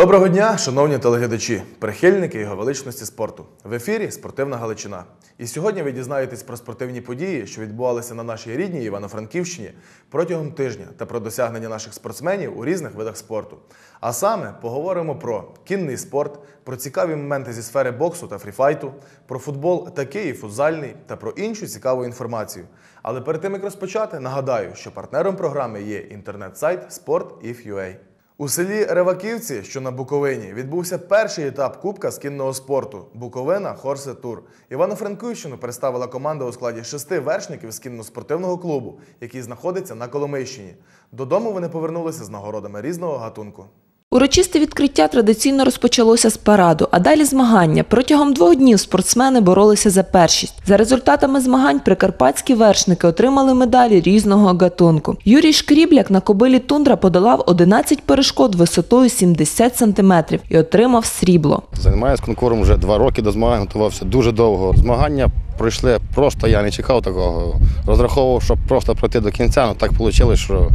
Доброго дня, шановні телеглядачі, прихильники його величності спорту. В ефірі Спортивна Галичина. І сьогодні ви дізнаєтесь про спортивні події, що відбувалися на нашій рідній Івано-Франківщині протягом тижня та про досягнення наших спортсменів у різних видах спорту. А саме поговоримо про кінний спорт, про цікаві моменти зі сфери боксу та фріфайту, про футбол такий і футзальний та про іншу цікаву інформацію. Але перед тим як розпочати, нагадаю, що партнером програми є інтернет-сайт Sport.if.ua. У селі Реваківці, що на Буковині, відбувся перший етап Кубка з кінного спорту Буковина Хорсе Тур. Івано-Франківщину представила команда у складі шести вершників з кінно-спортивного клубу, який знаходиться на Коломийщині. Додому вони повернулися з нагородами різного гатунку. Урочисте відкриття традиційно розпочалося з параду, а далі змагання. Протягом двох днів спортсмени боролися за першість. За результатами змагань прикарпатські вершники отримали медалі різного гатунку. Юрій Шкрібляк на кобилі Тундра подолав 11 перешкод висотою 70 сантиметрів і отримав срібло. Займаюся конкуром вже два роки до змагань, готувався дуже довго. Змагання пройшли просто, я не чекав такого. Розраховував, щоб просто пройти до кінця, але так вийшло, що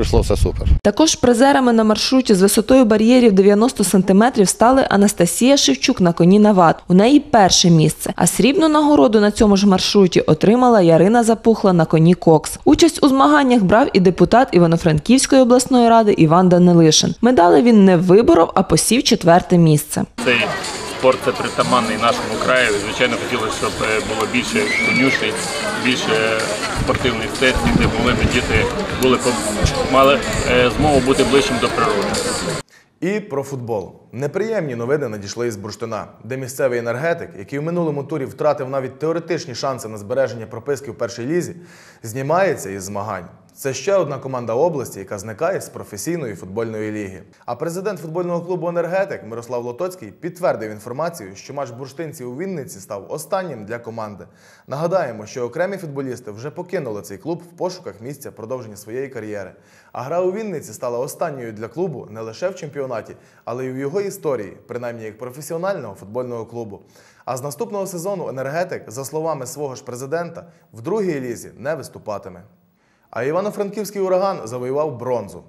пройшло все супер. Також призерами на маршруті з висотою бар'єрів 90 сантиметрів стали Анастасія Шевчук на коні Нават. У неї перше місце. А срібну нагороду на цьому ж маршруті отримала Ярина Запухла на коні Кокс. Участь у змаганнях брав і депутат Івано-Франківської обласної ради Іван Данилишин. Медали він не виборов, а посів четверте місце. Цей спорт це притаманний нашому краю. Звичайно, хотілося, щоб е, було більше конюшень, більше спортивних сесій, де могли б діти були мали е, змогу бути ближчим до природи. І про футбол. Неприємні новини надійшли із Бурштина, де місцевий енергетик, який в минулому турі втратив навіть теоретичні шанси на збереження прописки в першій лізі, знімається із змагань. Це ще одна команда області, яка зникає з професійної футбольної ліги. А президент футбольного клубу Енергетик Мирослав Лотоцький підтвердив інформацію, що матч бурштинців у Вінниці став останнім для команди. Нагадаємо, що окремі футболісти вже покинули цей клуб в пошуках місця продовження своєї кар'єри. А гра у Вінниці стала останньою для клубу не лише в чемпіонаті, але й в його історії, принаймні як професіонального футбольного клубу. А з наступного сезону енергетик, за словами свого ж президента, в другій лізі не виступатиме. А Івано-Франківський ураган завоював бронзу.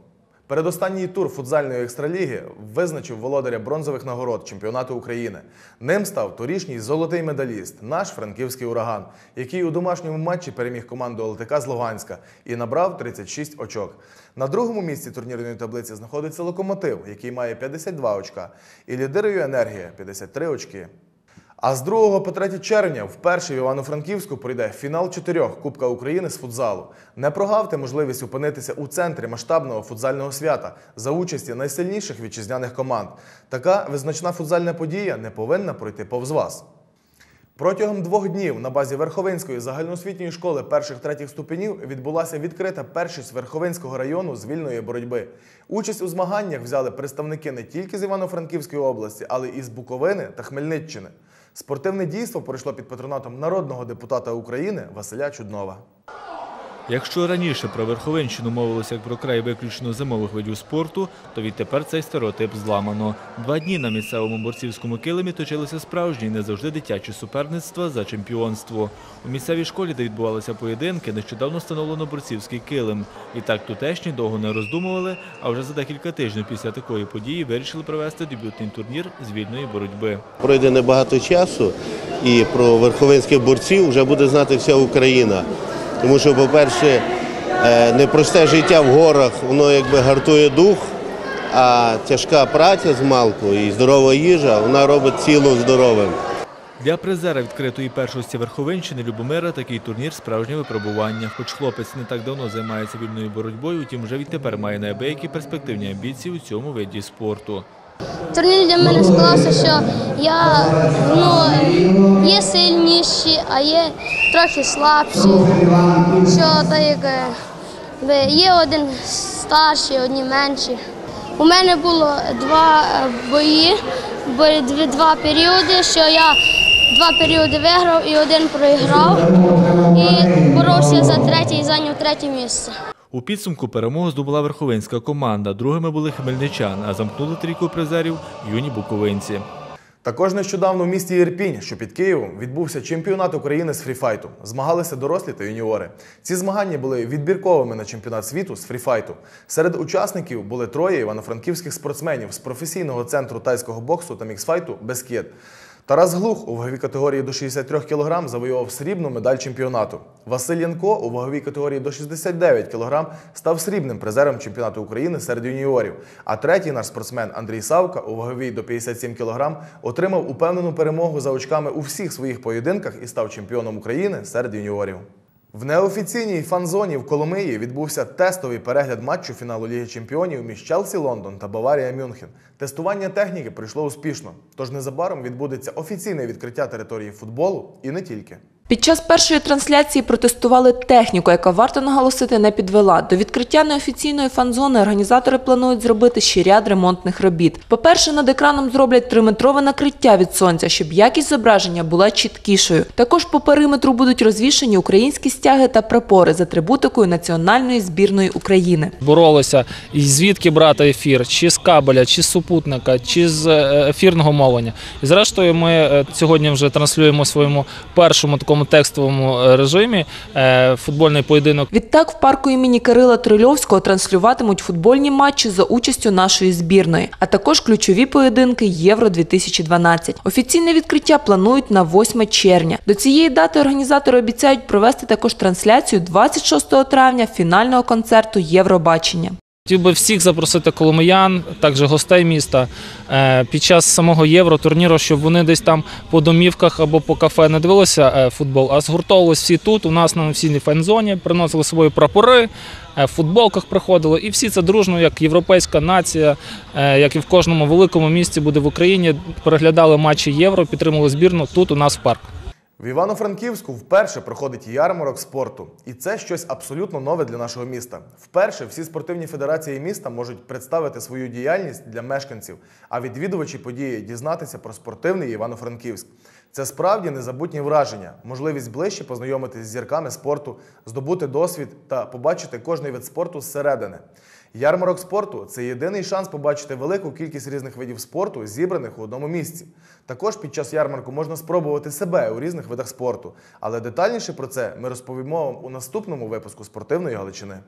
Передостанній тур футзальної екстраліги визначив володаря бронзових нагород чемпіонату України. Ним став торішній золотий медаліст, наш франківський ураган, який у домашньому матчі переміг команду ЛТК з Луганська і набрав 36 очок. На другому місці турнірної таблиці знаходиться локомотив, який має 52 очка, і лідирує енергія 53 очки. А з 2 по 3 червня вперше в Івано-Франківську пройде фінал чотирьох Кубка України з футзалу. Не прогавте можливість опинитися у центрі масштабного футзального свята за участі найсильніших вітчизняних команд. Така визначна футзальна подія не повинна пройти повз вас. Протягом двох днів на базі Верховинської загальноосвітньої школи перших-третіх ступенів відбулася відкрита першість Верховинського району з вільної боротьби. Участь у змаганнях взяли представники не тільки з Івано-Франківської області, але і з Буковини та Хмельниччини. Спортивне дійство пройшло під патронатом народного депутата України Василя Чуднова. Якщо раніше про Верховенщину мовилося як про край виключно зимових видів спорту, то відтепер цей стереотип зламано. Два дні на місцевому борцівському килимі точилися справжні, не завжди дитячі суперництва за чемпіонство. У місцевій школі, де відбувалися поєдинки, нещодавно встановлено борцівський килим. І так тутешні довго не роздумували, а вже за декілька тижнів після такої події вирішили провести дебютний турнір з вільної боротьби. Пройде небагато часу, і про верховинських борців вже буде знати вся Україна. Тому що, по-перше, е, непросте життя в горах, воно якби гартує дух, а тяжка праця з малку і здорова їжа, вона робить тіло здоровим. Для призера відкритої першості Верховенщини Любомира такий турнір справжнє випробування. Хоч хлопець не так давно займається вільною боротьбою, утім вже відтепер має неабиякі перспективні амбіції у цьому виді спорту. Турнір для мене склався, що я ну, є сильніші, а є трохи слабші. Що так як е, є один старший, одні менші. У мене було два е, бої, два періоди, що я два періоди виграв і один проіграв. І боровся за третє і зайняв третє місце. У підсумку перемогу здобула верховинська команда. Другими були хмельничани, а замкнули трійку призерів юні буковинці. Також нещодавно в місті Ірпінь, що під Києвом, відбувся чемпіонат України з фріфайту. Змагалися дорослі та юніори. Ці змагання були відбірковими на чемпіонат світу з фріфайту. Серед учасників були троє івано-франківських спортсменів з професійного центру тайського боксу та міксфайту Бескет. Тарас Глух у ваговій категорії до 63 кг завоював срібну медаль чемпіонату. Василь Янко у ваговій категорії до 69 кг став срібним призером чемпіонату України серед юніорів. А третій наш спортсмен Андрій Савка у ваговій до 57 кг отримав упевнену перемогу за очками у всіх своїх поєдинках і став чемпіоном України серед юніорів. В неофіційній фан-зоні в Коломиї відбувся тестовий перегляд матчу фіналу Ліги Чемпіонів між Челсі Лондон та Баварія Мюнхен. Тестування техніки пройшло успішно, тож незабаром відбудеться офіційне відкриття території футболу і не тільки. Під час першої трансляції протестували техніку, яка варто наголосити не підвела. До відкриття неофіційної фан-зони організатори планують зробити ще ряд ремонтних робіт. По-перше, над екраном зроблять триметрове накриття від сонця, щоб якість зображення була чіткішою. Також по периметру будуть розвішені українські стяги та прапори з атрибутикою національної збірної України. боролися, і звідки брати ефір, чи з кабеля, чи з супутника, чи з е, ефірного мовлення. І зрештою, ми е, сьогодні вже транслюємо своєму першому такому текстовому е, режимі е, футбольний поєдинок Відтак в парку імені Кирила Трильовського транслюватимуть футбольні матчі за участю нашої збірної, а також ключові поєдинки Євро 2012. Офіційне відкриття планують на 8 червня. До цієї дати організатори обіцяють провести також трансляцію 26 травня фінального концерту Євробачення. Хотів би всіх запросити коломиян, також гостей міста е, під час самого євротурніру, щоб вони десь там по домівках або по кафе не дивилися е, футбол, а згуртовувалися всі тут. У нас на офіційній фан-зоні, приносили собою прапори, е, в футболках приходили. І всі це дружно, як європейська нація, як і в кожному великому місті буде в Україні. Переглядали матчі євро, підтримували збірну тут у нас в парку. В Івано-Франківську вперше проходить ярмарок спорту, і це щось абсолютно нове для нашого міста. Вперше всі спортивні федерації міста можуть представити свою діяльність для мешканців, а відвідувачі події дізнатися про спортивний Івано-Франківськ. Це справді незабутні враження, можливість ближче познайомитись з зірками спорту, здобути досвід та побачити кожний вид спорту зсередини. Ярмарок спорту це єдиний шанс побачити велику кількість різних видів спорту, зібраних у одному місці. Також під час ярмарку можна спробувати себе у різних видах спорту. Але детальніше про це ми розповімо вам у наступному випуску спортивної Галичини.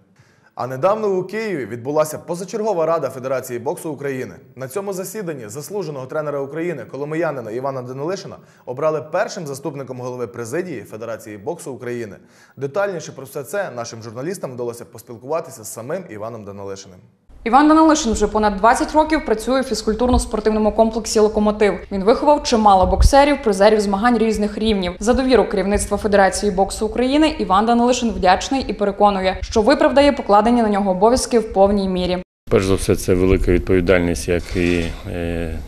А недавно у Києві відбулася позачергова рада Федерації боксу України. На цьому засіданні заслуженого тренера України коломиянина Івана Данилишина обрали першим заступником голови президії Федерації боксу України. Детальніше про все це нашим журналістам вдалося поспілкуватися з самим Іваном Данилишиним. Іван Данилишин вже понад 20 років працює в фізкультурно-спортивному комплексі Локомотив. Він виховав чимало боксерів, призерів змагань різних рівнів. За довіру керівництва Федерації боксу України Іван Данилишин вдячний і переконує, що виправдає покладені на нього обов'язки в повній мірі. Перш за все, це велика відповідальність, як і е,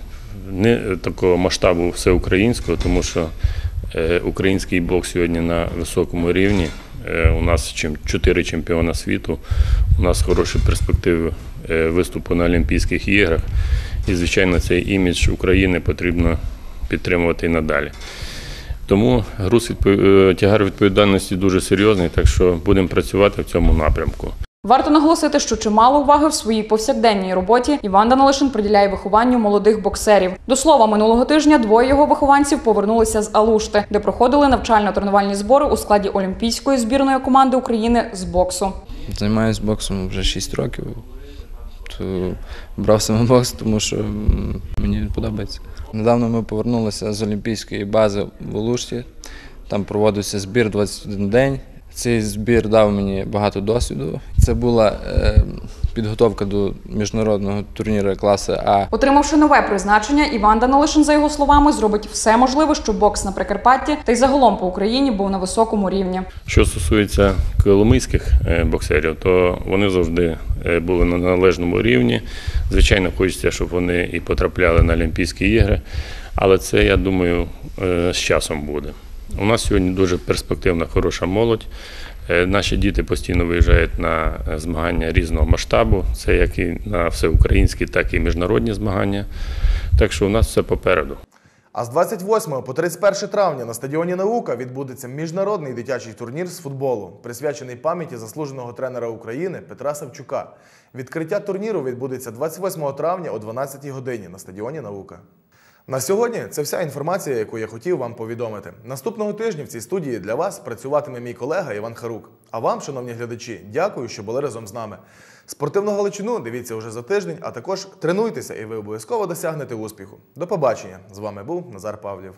не такого масштабу всеукраїнського, тому що е, український бокс сьогодні на високому рівні. Е, У нас чотири чемпіона світу, у нас хороші перспективи е, виступу на Олімпійських іграх. І, звичайно, цей імідж України потрібно підтримувати і надалі. Тому груз е, тягар відповідальності дуже серйозний, так що будемо працювати в цьому напрямку. Варто наголосити, що чимало уваги в своїй повсякденній роботі Іван Данилишин приділяє вихованню молодих боксерів. До слова, минулого тижня двоє його вихованців повернулися з Алушти, де проходили навчально-тренувальні збори у складі олімпійської збірної команди України з боксу. Займаюся боксом вже 6 років. То брав саме бокс, тому що мені подобається. Недавно ми повернулися з олімпійської бази в Олушті. Там проводився збір 21 день. Цей збір дав мені багато досвіду. Це була е, підготовка до міжнародного турніру класу А. Отримавши нове призначення, Іван Данилишин, за його словами, зробить все можливе, щоб бокс на Прикарпатті та й загалом по Україні був на високому рівні. Що стосується коломийських е, боксерів, то вони завжди е, були на належному рівні. Звичайно, хочеться, щоб вони і потрапляли на Олімпійські ігри, але це, я думаю, е, з часом буде. У нас сьогодні дуже перспективна, хороша молодь. Е, Наші діти постійно виїжджають на е, змагання різного масштабу. Це як і на всеукраїнські, так і міжнародні змагання. Так що у нас все попереду. А з 28 по 31 травня на стадіоні Наука відбудеться міжнародний дитячий турнір з футболу, присвячений пам'яті заслуженого тренера України Петра Савчука. Відкриття турніру відбудеться 28 травня о 12 годині на стадіоні Наука. На сьогодні це вся інформація, яку я хотів вам повідомити. Наступного тижня в цій студії для вас працюватиме мій колега Іван Харук. А вам, шановні глядачі, дякую, що були разом з нами. Спортивну Галичину дивіться вже за тиждень, а також тренуйтеся, і ви обов'язково досягнете успіху. До побачення! З вами був Назар Павлів.